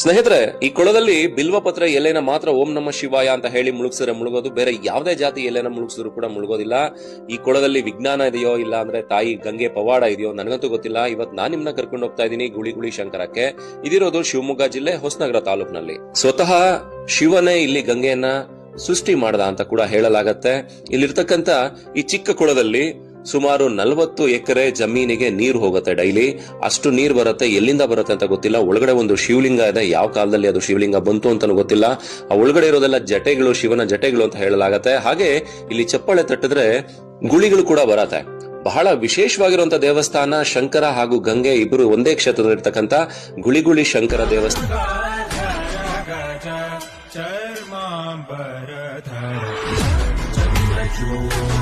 ಸ್ನೇಹಿತರೆ, ಈ ಕೊಳದಲ್ಲಿ ಬಿಲ್ವಪತ್ರ ಎಲೆನ ಮಾತ್ರ ಓಂ ನಮ ಶಿವಾಯ ಅಂತ ಹೇಳಿ ಮುಳುಗಿಸಿದ್ರೆ ಮುಳುಗೋದು. ಬೇರೆ ಯಾವುದೇ ಜಾತಿ ಎಲೆನ ಮುಳುಗಿಸಿದ್ರು ಕೂಡ ಮುಳುಗೋದಿಲ್ಲ. ಈ ಕೊಳದಲ್ಲಿ ವಿಜ್ಞಾನ ಇದೆಯೋ ಇಲ್ಲ ಅಂದ್ರೆ ತಾಯಿ ಗಂಗೆ ಪವಾಡ ಇದೆಯೋ ನನಗಂತೂ ಗೊತ್ತಿಲ್ಲ. ಇವತ್ ನಾನು ನಿಮ್ನ ಕರ್ಕೊಂಡು ಹೋಗ್ತಾ ಇದ್ದೀನಿ ಗುಳಿ ಗುಳಿ ಶಂಕರಕ್ಕೆ. ಇದಿರೋದು ಶಿವಮೊಗ್ಗ ಜಿಲ್ಲೆ ಹೊಸನಗರ ತಾಲೂಕಿನಲ್ಲಿ. ಸ್ವತಃ ಶಿವನೇ ಇಲ್ಲಿ ಗಂಗೆಯನ್ನ ಸೃಷ್ಟಿ ಮಾಡ್ದ ಅಂತ ಕೂಡ ಹೇಳಲಾಗತ್ತೆ. ಇಲ್ಲಿರ್ತಕ್ಕಂತ ಈ ಚಿಕ್ಕ ಕೊಳದಲ್ಲಿ ಸುಮಾರು ನಲವತ್ತು ಎಕರೆ ಜಮೀನಿಗೆ ನೀರು ಹೋಗುತ್ತೆ ಡೈಲಿ. ಅಷ್ಟು ನೀರು ಬರುತ್ತೆ. ಎಲ್ಲಿಂದ ಬರುತ್ತೆ ಅಂತ ಗೊತ್ತಿಲ್ಲ. ಒಳಗಡೆ ಒಂದು ಶಿವಲಿಂಗ ಇದೆ. ಯಾವ ಕಾಲದಲ್ಲಿ ಅದು ಶಿವಲಿಂಗ ಬಂತು ಅಂತ ಗೊತ್ತಿಲ್ಲ. ಆ ಒಳಗಡೆ ಇರೋದೆಲ್ಲ ಜಟೆಗಳು, ಶಿವನ ಜಟೆಗಳು ಅಂತ ಹೇಳಲಾಗತ್ತೆ. ಹಾಗೆ ಇಲ್ಲಿ ಚಪ್ಪಾಳೆ ತಟ್ಟಿದ್ರೆ ಗುಳಿಗಳು ಕೂಡ ಬರತ್ತೆ. ಬಹಳ ವಿಶೇಷವಾಗಿರುವಂತಹ ದೇವಸ್ಥಾನ ಶಂಕರ ಹಾಗೂ ಗಂಗೆ ಇಬ್ಬರು ಒಂದೇ ಕ್ಷೇತ್ರದಲ್ಲಿರ್ತಕ್ಕಂಥ ಗುಳಿಗುಳಿ ಶಂಕರ ದೇವಸ್ಥಾನ.